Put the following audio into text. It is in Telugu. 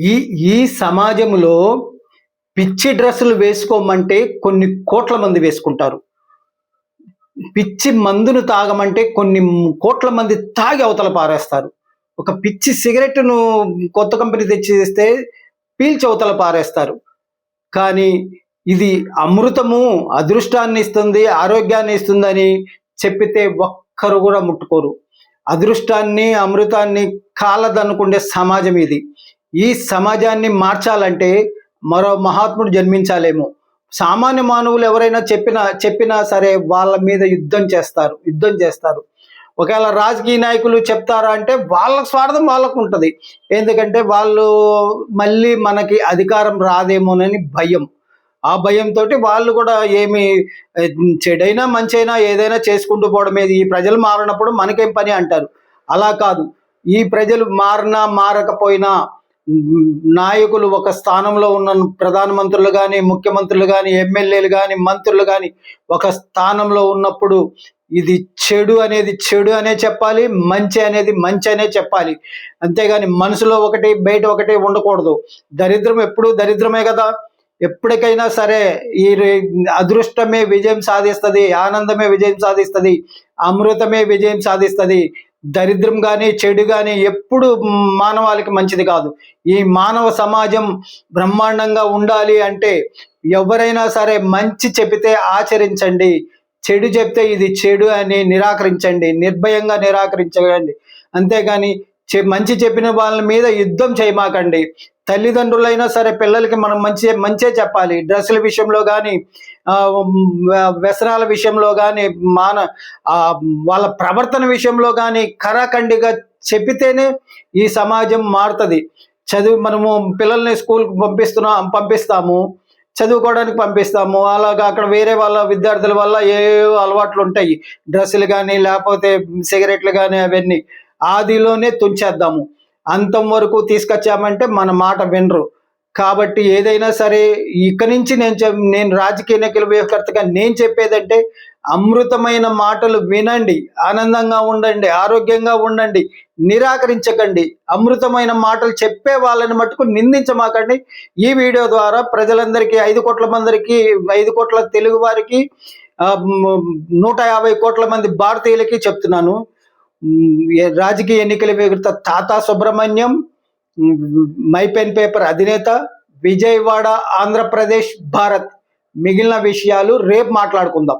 ఈ ఈ సమాజంలో పిచ్చి డ్రెస్సులు వేసుకోమంటే కొన్ని కోట్ల మంది వేసుకుంటారు. పిచ్చి మందును తాగమంటే కొన్ని కోట్ల మంది తాగి అవతల పారేస్తారు. ఒక పిచ్చి సిగరెట్ను కొత్త కంపెనీ తెచ్చిస్తే పీల్చి అవతల పారేస్తారు. కానీ ఇది అమృతము అదృష్టాన్ని ఇస్తుంది ఆరోగ్యాన్ని ఇస్తుందని చెప్పితే ఒక్కరు కూడా ముట్టుకోరు. అదృష్టాన్ని అమృతాన్ని కాలదనుకుండే సమాజం ఇది. ఈ సమాజాన్ని మార్చాలంటే మరో మహాత్ముడు జన్మించాలేమో. సామాన్య మానవులు ఎవరైనా చెప్పినా చెప్పినా సరే వాళ్ళ మీద యుద్ధం చేస్తారు యుద్ధం చేస్తారు. ఒకవేళ రాజకీయ నాయకులు చెప్తారా అంటే వాళ్ళ స్వార్థం వాళ్ళకు ఉంటుంది. ఎందుకంటే వాళ్ళు మళ్ళీ మనకి అధికారం రాదేమోనని భయం. ఆ భయంతో వాళ్ళు కూడా ఏమి చెడైనా మంచైనా ఏదైనా చేసుకుంటూ పోవడమేది ఈ ప్రజలు మారినప్పుడు మనకేం పని అంటారు? అలా కాదు. ఈ ప్రజలు మారినా మారకపోయినా నాయకులు ఒక స్థానంలో ఉన్న ప్రధానమంత్రులు కానీ ముఖ్యమంత్రులు కానీ ఎమ్మెల్యేలు కానీ మంత్రులు కానీ ఒక స్థానంలో ఉన్నప్పుడు ఇది చెడు అనేది చెడు అనే చెప్పాలి మంచి అనేది మంచి అనే చెప్పాలి. అంతేగాని మనసులో ఒకటి బయట ఒకటి ఉండకూడదు. దరిద్రం ఎప్పుడు దరిద్రమే కదా. ఎప్పటికైనా సరే ఈ అదృష్టమే విజయం సాధిస్తుంది ఆనందమే విజయం సాధిస్తుంది అమృతమే విజయం సాధిస్తుంది. దరిద్రం కానీ చెడు కానీ ఎప్పుడు మానవాళికి మంచిది కాదు. ఈ మానవ సమాజం బ్రహ్మాండంగా ఉండాలి అంటే ఎవరైనా సరే మంచి చెబితే ఆచరించండి. చెడు చెప్తే ఇది చెడు అని నిరాకరించండి. నిర్భయంగా నిరాకరించండి అంతేగాని చె- మంచి చెప్పిన వాళ్ళ మీద యుద్ధం చేయమాకండి. తల్లిదండ్రులైనా సరే పిల్లలకి మనం మంచి మంచే చెప్పాలి. డ్రెస్సుల విషయంలో కానీ వ్యసనాల విషయంలో కానీ మాన వాళ్ళ ప్రవర్తన విషయంలో కానీ కరాఖండిగా చెప్పితేనే ఈ సమాజం మారుతుంది. చదువు మనము పిల్లల్ని స్కూల్కి పంపిస్తున్నాం పంపిస్తాము. చదువుకోవడానికి పంపిస్తాము. అలాగా అక్కడ వేరే వాళ్ళ విద్యార్థుల వల్ల ఏ అలవాట్లు ఉంటాయి. డ్రెస్సులు కానీ లేకపోతే సిగరెట్లు కానీ అవన్నీ ఆదిలోనే తుంచేద్దాము. అంతం వరకు తీసుకొచ్చామంటే మన మాట వినరు. కాబట్టి ఏదైనా సరే ఇక్కడి నుంచి నేను చెప్- నేను రాజకీయ ఎన్నికల వ్యూహకర్తగా నేను చెప్పేదంటే అమృతమైన మాటలు వినండి ఆనందంగా ఉండండి ఆరోగ్యంగా ఉండండి నిరాకరించకండి. అమృతమైన మాటలు చెప్పే వాళ్ళని మట్టుకు నిందించమాకండి. ఈ వీడియో ద్వారా ప్రజలందరికీ ఐదు కోట్ల మందికి ఐదు కోట్ల తెలుగు వారికి నూట యాభై కోట్ల మంది భారతీయులకి చెప్తున్నాను. రాజకీయ ఎన్నికల వికృత తాతా సుబ్రహ్మణ్యం మై పెన్ పేపర్ అధినేత విజయవాడ ఆంధ్రప్రదేశ్ భారత్ మిగిలిన విషయాలు రేపు మాట్లాడుకుందాం.